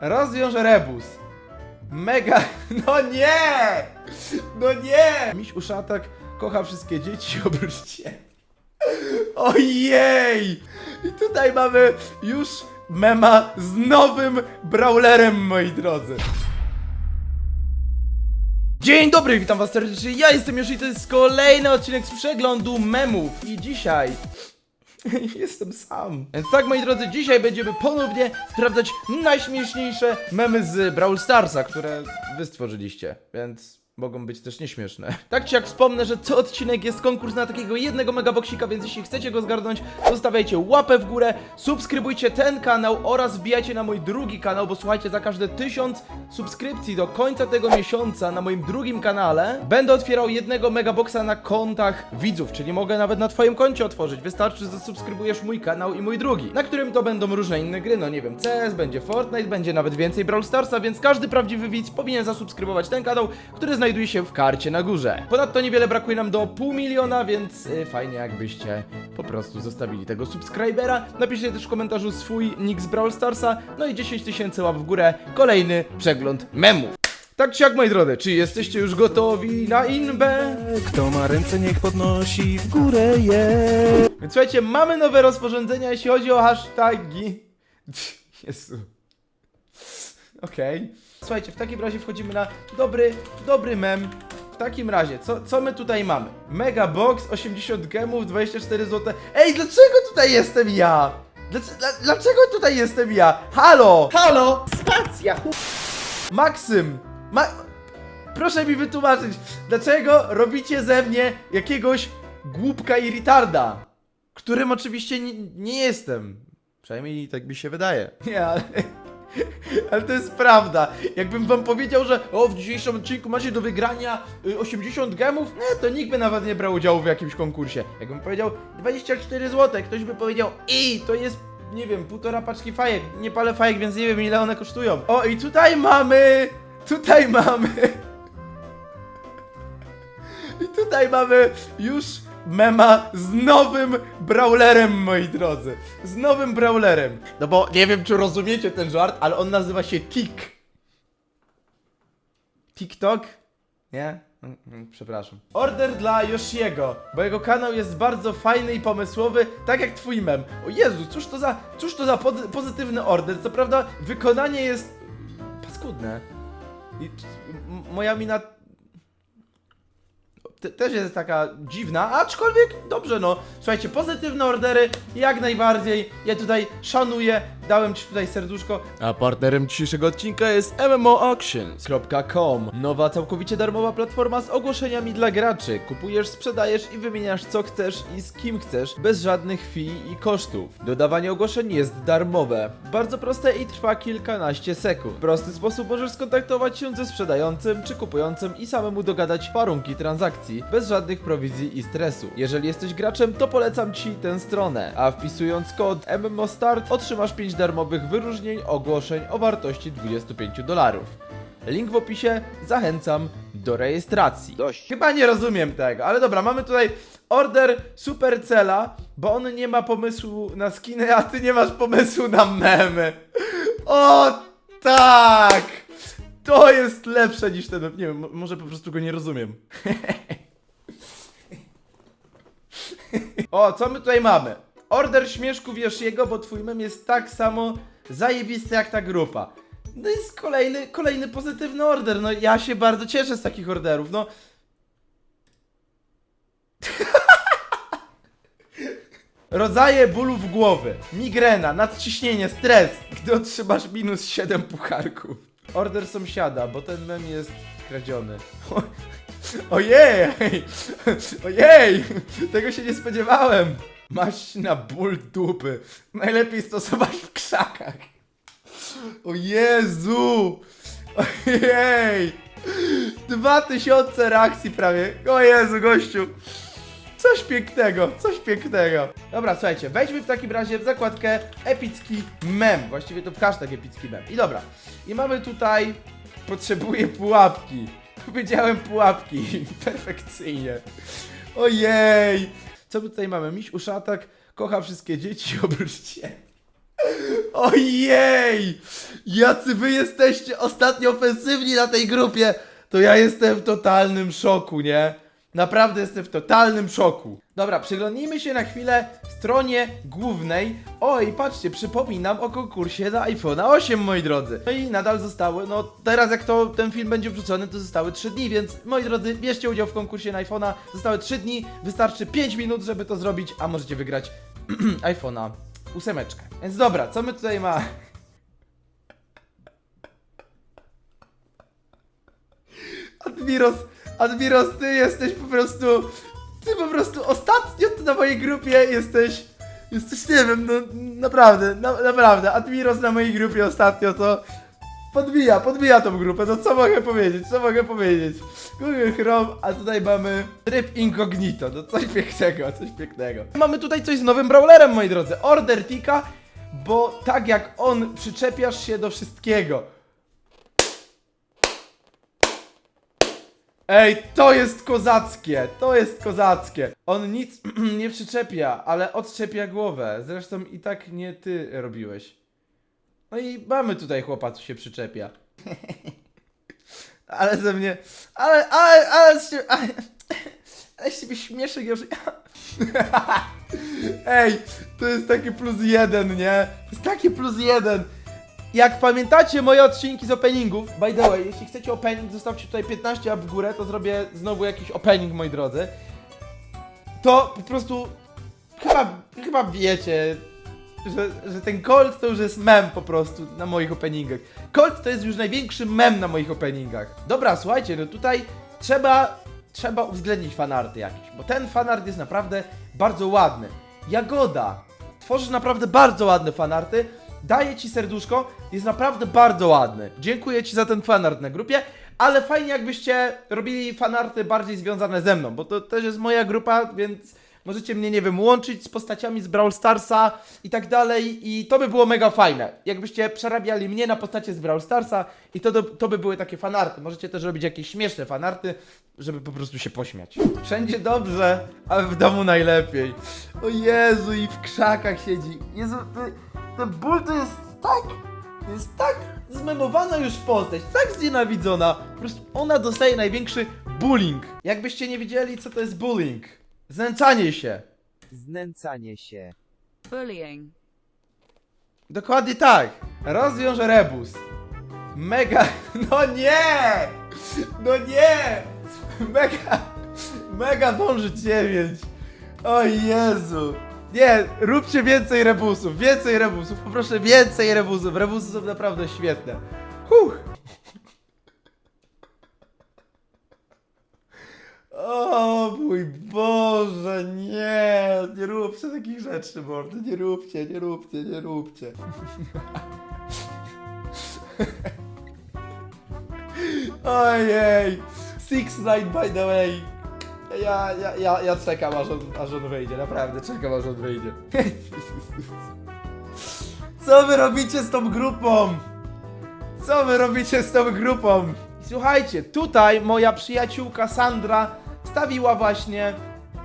Rozwiąż rebus. Mega... No nie! No nie! Miś uszatak kocha wszystkie dzieci oprócz ciebie. Ojej! I tutaj mamy już mema z nowym brawlerem, moi drodzy. Dzień dobry, witam was serdecznie, ja jestem już i to jest kolejny odcinek z przeglądu memów i dzisiaj jestem sam. Więc tak moi drodzy, dzisiaj będziemy ponownie sprawdzać najśmieszniejsze memy z Brawl Starsa, które wy stworzyliście, więc mogą być też nieśmieszne. Tak czy jak wspomnę, że co odcinek jest konkurs na takiego jednego megaboksika, więc jeśli chcecie go zgarnąć, zostawiajcie łapę w górę, subskrybujcie ten kanał oraz wbijajcie na mój drugi kanał, bo słuchajcie, za każde tysiąc subskrypcji do końca tego miesiąca na moim drugim kanale będę otwierał jednego megaboksa na kontach widzów, czyli mogę nawet na twoim koncie otworzyć. Wystarczy, że zasubskrybujesz mój kanał i mój drugi, na którym to będą różne inne gry, no nie wiem, CS, będzie Fortnite, będzie nawet więcej Brawl Starsa, więc każdy prawdziwy widz powinien zasubskrybować ten kanał, który znajduje się w karcie na górze. Ponadto niewiele brakuje nam do pół miliona, więc y, fajnie jakbyście po prostu zostawili tego subskrybera. Napiszcie też w komentarzu swój nick z Brawl Starsa, no i 10 tysięcy łap w górę, kolejny przegląd memów. Tak czy jak, moi drodzy, czy jesteście już gotowi na inbę? Kto ma ręce, niech podnosi w górę je. Więc słuchajcie, mamy nowe rozporządzenia, jeśli chodzi o hasztagi. Jezu. Okej. Słuchajcie, w takim razie wchodzimy na dobry, dobry mem. W takim razie, co, co my tutaj mamy? Mega box, 80 gemów, 24 zł. Ej, dlaczego tutaj jestem ja? Dlaczego, dlaczego tutaj jestem ja? Halo! Halo! Spacja! hu- Maksym! Ma... Proszę mi wytłumaczyć, dlaczego robicie ze mnie jakiegoś głupka i ritarda? Którym oczywiście nie, nie jestem. Przynajmniej tak mi się wydaje. Nie, ale... Ale to jest prawda. Jakbym wam powiedział, że o, w dzisiejszym odcinku macie do wygrania y, 80 gemów, nie, to nikt by nawet nie brał udziału w jakimś konkursie. Jakbym powiedział 24 zł, ktoś by powiedział i to jest nie wiem, półtora paczki fajek. Nie palę fajek, więc nie wiem ile one kosztują. O, i tutaj mamy! Tutaj mamy! I tutaj mamy już mema z nowym brawlerem, moi drodzy. Z nowym brawlerem. No bo nie wiem, czy rozumiecie ten żart, ale on nazywa się Tik. TikTok? Nie? Mm, mm, Przepraszam. Order dla Yoshiego, bo jego kanał jest bardzo fajny i pomysłowy, tak jak twój mem. O Jezu, cóż to za, cóż to za pozy- pozytywny order. Co prawda, wykonanie jest paskudne. I moja mina te, też jest taka dziwna, aczkolwiek dobrze no. Słuchajcie, pozytywne ordery jak najbardziej. Ja tutaj szanuję, dałem ci tutaj serduszko. A partnerem dzisiejszego odcinka jest MMOAuctions.com. Nowa całkowicie darmowa platforma z ogłoszeniami dla graczy. Kupujesz, sprzedajesz i wymieniasz co chcesz i z kim chcesz, bez żadnych fee i kosztów. Dodawanie ogłoszeń jest darmowe. Bardzo proste i trwa kilkanaście sekund. W prosty sposób możesz skontaktować się ze sprzedającym czy kupującym i samemu dogadać warunki transakcji, bez żadnych prowizji i stresu. Jeżeli jesteś graczem, to polecam Ci tę stronę, a wpisując kod MMO Start otrzymasz 5 darmowych wyróżnień ogłoszeń o wartości 25 dolarów. Link w opisie, zachęcam do rejestracji. Dość. Chyba nie rozumiem tego, ale dobra, mamy tutaj order Supercela, bo on nie ma pomysłu na skiny, a ty nie masz pomysłu na memy. O tak! To jest lepsze niż ten, nie wiem, mo- może po prostu go nie rozumiem. o, co my tutaj mamy? Order śmieszków Yoshiego, bo twój mem jest tak samo zajebisty jak ta grupa. No jest kolejny, kolejny pozytywny order. No ja się bardzo cieszę z takich orderów. No. Rodzaje bólów głowy, migrena, nadciśnienie, stres, gdy otrzymasz minus 7 pucharków. Order sąsiada, bo ten mem jest kradziony. Ojej! Ojej! Tego się nie spodziewałem! Masz na ból dupy. Najlepiej stosować w krzakach. O Jezu! Ojej! Dwa tysiące reakcji prawie. O Jezu, gościu! Coś pięknego, coś pięknego. Dobra, słuchajcie, wejdźmy w takim razie w zakładkę epicki mem. Właściwie to w hashtag epicki mem. I dobra. I mamy tutaj potrzebuję pułapki. Powiedziałem pułapki. Perfekcyjnie. Ojej! Co my tutaj mamy? Miś uszatak kocha wszystkie dzieci oprócz ciebie. Ojej! Jacy wy jesteście ostatnio ofensywni na tej grupie! To ja jestem w totalnym szoku, nie? Naprawdę jestem w totalnym szoku. Dobra, przyglądnijmy się na chwilę stronie głównej. Oj, patrzcie, przypominam o konkursie na iPhone'a 8, moi drodzy. No i nadal zostały, no teraz jak to ten film będzie wrzucony, to zostały 3 dni, więc moi drodzy, bierzcie udział w konkursie na iPhone'a. Zostały 3 dni, wystarczy 5 minut, żeby to zrobić, a możecie wygrać iPhone'a ósemeczkę. Więc dobra, co my tutaj ma? Admiros, Admiros, ty jesteś po prostu. Ty po prostu ostatnio na mojej grupie jesteś. Jesteś, nie wiem, no naprawdę, na, naprawdę. Admiros na mojej grupie ostatnio to. Podbija, podbija tą grupę, no co mogę powiedzieć, co mogę powiedzieć? Google Chrome, a tutaj mamy tryb incognito, no coś pięknego, coś pięknego. Mamy tutaj coś z nowym brawlerem, moi drodzy, Order Tika, bo tak jak on przyczepiasz się do wszystkiego. Ej, to jest kozackie, to jest kozackie. On nic nie przyczepia, ale odczepia głowę. Zresztą i tak nie ty robiłeś. No i mamy tutaj chłopa, co się przyczepia. ale ze mnie, ale, ale, ale, ciebie- ale, ale z ciebie śmieszek już. Ej, to jest taki plus jeden, nie? To jest taki plus jeden. Jak pamiętacie moje odcinki z openingów, by the way, jeśli chcecie opening, zostawcie tutaj 15 łap w górę, to zrobię znowu jakiś opening, moi drodzy. To po prostu chyba, chyba wiecie, że, że ten Colt to już jest mem po prostu na moich openingach. Colt to jest już największy mem na moich openingach. Dobra, słuchajcie, no tutaj trzeba, trzeba uwzględnić fanarty jakieś, bo ten fanart jest naprawdę bardzo ładny. Jagoda, tworzysz naprawdę bardzo ładne fanarty, daję ci serduszko, jest naprawdę bardzo ładny. Dziękuję ci za ten fanart na grupie, ale fajnie jakbyście robili fanarty bardziej związane ze mną, bo to też jest moja grupa, więc możecie mnie, nie wiem, łączyć z postaciami z Brawl Starsa i tak dalej i to by było mega fajne. Jakbyście przerabiali mnie na postacie z Brawl Starsa i to, to, by były takie fanarty. Możecie też robić jakieś śmieszne fanarty, żeby po prostu się pośmiać. Wszędzie dobrze, ale w domu najlepiej. O Jezu, i w krzakach siedzi. Jezu, ten, ten ból to jest tak, to jest tak zmemowana już postać, tak znienawidzona. Po prostu ona dostaje największy bullying. Jakbyście nie wiedzieli, co to jest bullying. Znęcanie się. Znęcanie się. Bullying. Dokładnie tak. Rozwiąż rebus. Mega. No nie! No nie! Mega. Mega dąży 9. O Jezu. Nie, róbcie więcej rebusów, więcej rebusów, poproszę więcej rebusów. Rebusy są naprawdę świetne. Mój Boże, nie, nie róbcie takich rzeczy, mordy, nie róbcie, nie róbcie, nie róbcie. Ojej, Six Nine by the way. Ja, ja, ja, ja czekam aż on, aż on wyjdzie, naprawdę czekam aż on wyjdzie. Co wy robicie z tą grupą? Co wy robicie z tą grupą? Słuchajcie, tutaj moja przyjaciółka Sandra wstawiła właśnie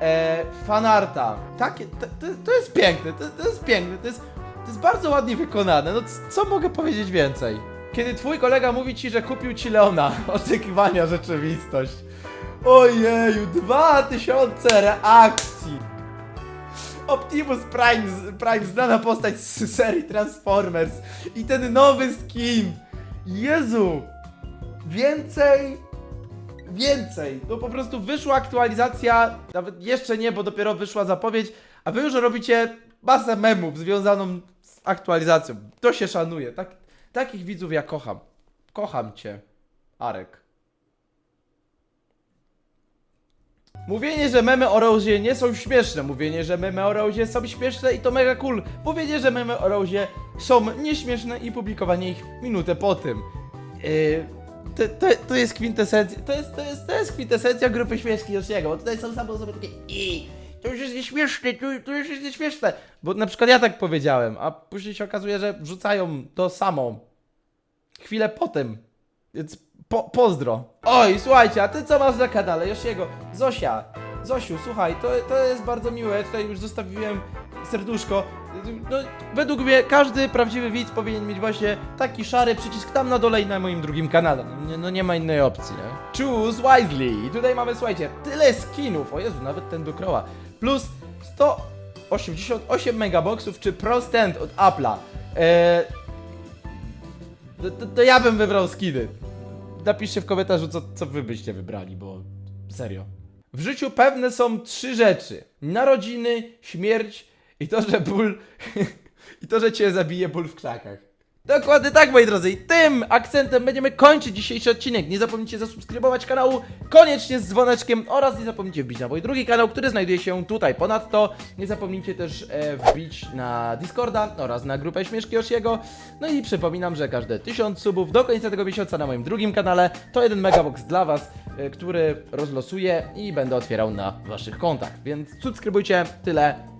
e, fanarta. Takie, to, to, to jest piękne, to, to jest piękne, to jest, to jest bardzo ładnie wykonane. No co mogę powiedzieć więcej? Kiedy twój kolega mówi ci, że kupił ci Leona, oczekiwania rzeczywistość. Ojeju, 2000 reakcji. Optimus Prime, Prime znana postać z serii Transformers i ten nowy skin. Jezu, więcej, więcej. To po prostu wyszła aktualizacja, nawet jeszcze nie, bo dopiero wyszła zapowiedź, a wy już robicie masę memów związaną z aktualizacją. To się szanuje. Tak, takich widzów ja kocham. Kocham cię, Arek. Mówienie, że memy o Rosie nie są śmieszne, mówienie, że memy o Rosie są śmieszne i to mega cool. Mówienie, że memy o Rosie są nieśmieszne i publikowanie ich minutę po tym. Yy, to, to, to jest kwintesencja, to jest, to jest, to jest kwintesencja grupy śmieszki Josiego, bo tutaj są same osoby takie i to już jest nieśmieszne, to, to już jest nieśmieszne. Bo na przykład ja tak powiedziałem, a później się okazuje, że wrzucają to samo. Chwilę potem. Więc po, pozdro. Oj, słuchajcie, a ty co masz na kanale? Josiego, Zosia, Zosiu, słuchaj, to, to jest bardzo miłe, tutaj już zostawiłem serduszko. No, według mnie każdy prawdziwy widz powinien mieć właśnie taki szary przycisk tam na dole i na moim drugim kanale. No nie, no nie ma innej opcji, nie? Choose wisely. I tutaj mamy, słuchajcie, tyle skinów. O Jezu, nawet ten do kroła. Plus 188 megaboxów czy Pro Stand od Apple'a. Eee, to, to, to ja bym wybrał skiny. Napiszcie w komentarzu, co, co wy byście wybrali, bo serio. W życiu pewne są trzy rzeczy. Narodziny, śmierć i to, że ból... I to, że cię zabije ból w krzakach. Dokładnie tak, moi drodzy. I tym akcentem będziemy kończyć dzisiejszy odcinek. Nie zapomnijcie zasubskrybować kanału koniecznie z dzwoneczkiem oraz nie zapomnijcie wbić na mój drugi kanał, który znajduje się tutaj. Ponadto nie zapomnijcie też e, wbić na Discorda oraz na grupę Śmieszki Osiego. No i przypominam, że każde 1000 subów do końca tego miesiąca na moim drugim kanale to jeden megabox dla Was, e, który rozlosuję i będę otwierał na Waszych kontach. Więc subskrybujcie, tyle.